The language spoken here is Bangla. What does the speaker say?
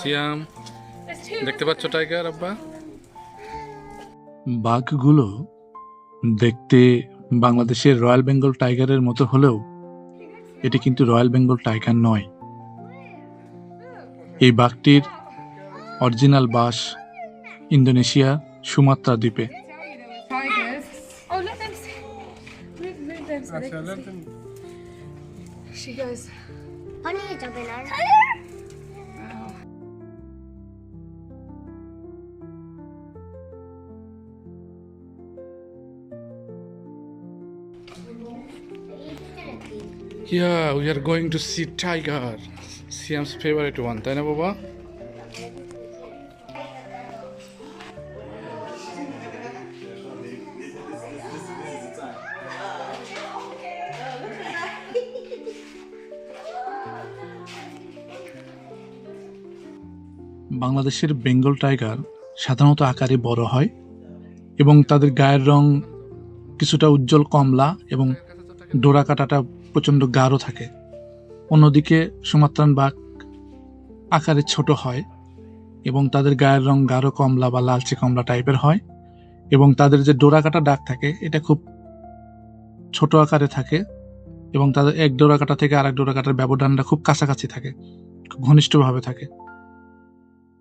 সিয়াম দেখতে পাচ্ছ টাইগার আব্বা বাঘগুলো দেখতে বাংলাদেশের রয়্যাল বেঙ্গল টাইগারের মতো হলেও এটি কিন্তু রয়্যাল বেঙ্গল টাইগার নয় এই বাঘটির অরিজিনাল বাস ইন্দোনেশিয়া সুমাত্রা দ্বীপে. She goes, পানি যাবে না wow. Yeah we are going to see tiger Siam's favourite one তাই না বাবা বাংলাদেশের বেঙ্গল টাইগার সাধারণত আকারে বড় হয় এবং তাদের গায়ের রং কিছুটা উজ্জ্বল কমলা এবং ডোরা কাটাটা প্রচণ্ড গাঢ় থাকে। অন্যদিকে সুমাত্রান বাঘ আকারে ছোট হয় এবং তাদের গায়ের রং গাঢ় কমলা বা লালচে কমলা টাইপের হয় এবং তাদের যে ডোরা কাটা ডাক থাকে, এটা খুব ছোট আকারে থাকে এবং তাদের এক ডোরা কাটা থেকে আরেক ডোরা কাটার ব্যবধানটা খুব কাছাকাছি থাকে, খুব ঘনিষ্ঠভাবে থাকে।